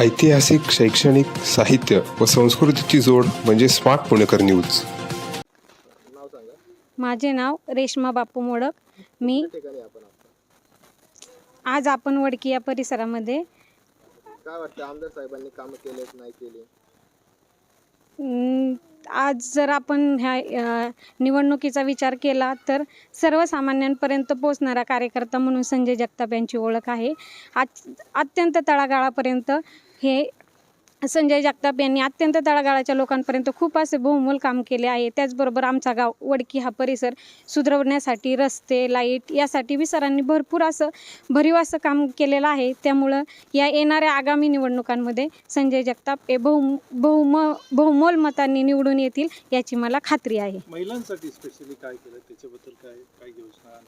ऐतिहासिक शैक्षणिक साहित्य व संस्कृतीची जोड म्हणजे स्मार्ट पुणेकर न्यूज. माझे नाव रेश्मा बापू मोडक. मी आज आपण वडकी या परिसरामध्ये काय वाटतं आमदार साहेबांनी कामं केलेत नाही केली? अं, आज जर आपण ह्या अं, निवडणुकीचा विचार केला तर सर्वसामान्यांपर्यंत पोचणारा कार्यकर्ता म्हणून संजय जगताप यांची ओळख आहे. आज अत्यंत तळागाळापर्यंत हे संजय जगताप यांनी अत्यंत तळागाळाच्या लोकांपर्यंत खूप असे बहुमोल काम केले आहे. त्याचबरोबर आमचा गाव वडकी हा परिसर सुधारवण्यासाठी रस्ते लाइट यासाठी बी सरांनी भरपूर असं भरीव असं काम केलेलं आहे. त्यामुळं या येणाऱ्या आगामी निवडणुकांमध्ये संजय जगताप हे बहु बहुम बहुमोल मतांनी निवडून येतील याची मला खात्री आहे. महिलांसाठी स्पेशली काय केलं? त्याच्याबद्दल काय काय योजना?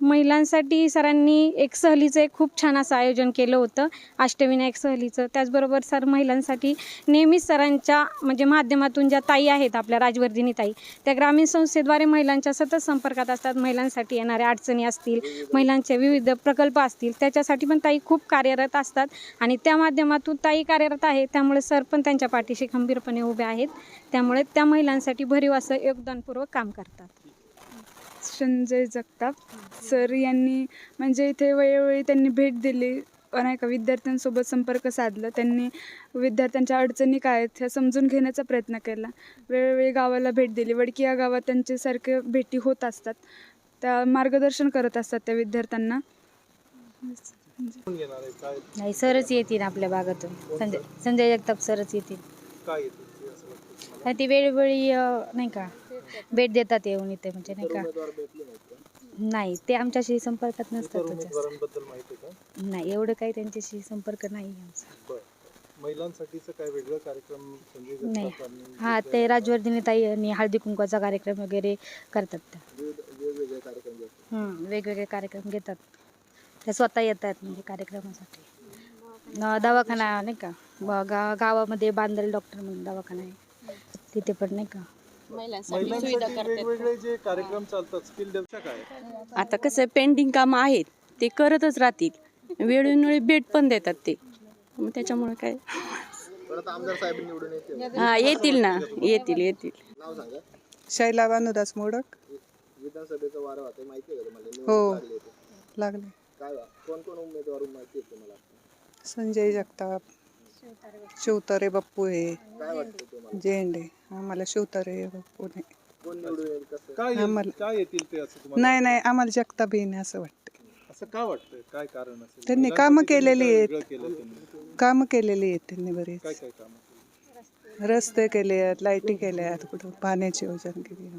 महिलांसाठी सरांनी एक सहलीचं एक खूप छान असं आयोजन केलं होतं. अष्टविनायक सहलीचं. त्याचबरोबर सर महिलांसाठी नेहमीच सरांच्या म्हणजे माध्यमातून ज्या ताई आहेत आपल्या राजवर्धिनी ताई त्या ग्रामीण संस्थेद्वारे महिलांच्या सतत संपर्कात असतात. महिलांसाठी येणाऱ्या अडचणी असतील महिलांचे विविध प्रकल्प असतील त्याच्यासाठी पण ताई खूप कार्यरत असतात. आणि त्या माध्यमातून ताई कार्यरत आहे त्यामुळे सर पण त्यांच्या पाठीशी खंबीरपणे उभे आहेत. त्यामुळे त्या महिलांसाठी भरीव असं योगदानपूर्वक काम करतात. संजय जगताप सर यांनी म्हणजे इथे वेळोवेळी त्यांनी भेट दिली. नाही का विद्यार्थ्यांसोबत संपर्क साधला. त्यांनी विद्यार्थ्यांच्या अडचणी काय आहेत ह्या समजून घेण्याचा प्रयत्न केला. वेळोवेळी गावाला भेट दिली. वडकी या गावात त्यांच्यासारख्या भेटी होत असतात. त्या मार्गदर्शन करत असतात त्या विद्यार्थ्यांना. नाही सरच येतील आपल्या भागातून. संजय संजय जगताप सरच येतील. काय येते ते वेळोवेळी नाही का भेट देतात येऊन इथे म्हणजे नाही का? नाही ते आमच्याशी संपर्कात नसतात जास्त. उमेदवारांबद्दल माहिती आहे का? नाही एवढं काही त्यांच्याशी संपर्क नाही आमचा. बरं. महिलांसाठीचं काय वेगळं कार्यक्रम संजय नाही. जगतापांनी हा ते राजवर्धिनी ताई आणि हळदी कुंकवाचा कार्यक्रम वगैरे करतात त्या. वेगवेगळे कार्यक्रम वेगवेगळे घेतात. त्या स्वतः येतात म्हणजे कार्यक्रमासाठी. दवाखाना नाही का? ब- गा गावामध्ये बांधलेला डॉक्टर म्हणून दवाखाना आहे. तिथे पण नाही का? महिलांसाठी वेगवेगळे जे कार्यक्रम चालतात स्किल डेव्हलपच्या काय? आता कसं पेंडिंग कामं आहेत ते करतच राहतील. वेळोवेळी भेट पण देतात ते. मग त्याच्यामुळे काय? परत आमदार साहेब निवडून येते हा येतील ना. येतील येतील. नाव सांगा. शैला भानुदास मोडक. विधानसभेचं वारं होते माहिती आहे का तुम्हाला? हो. निवडणूक लागली होती लागले. काय वा- कोण कोण उमेदवार माहिती आहे तुम्हाला? संजय जगताप. शिवतारे बाप्पू आहे झेंडे आम्हाला शिवतारे बाप्पू नाही. कोण निवडून येईल कसं काय येईल- आम्हाला- काय येतील ते असं तुम्हाला? नाही नाही आम्हाला जगताप येणे असं वाटतं असं का वाटतंय? काय कारण असेल? त्यांनी कामं केलेली आहेत. वेगळं केलं त्यांनी. कामं केलेली आहेत त्यांनी बरेच. काय काय कामं केली? रस्ते केले आहेत लाईटी केल्या आहेत कुठं पाण्याची योजना केली आहे.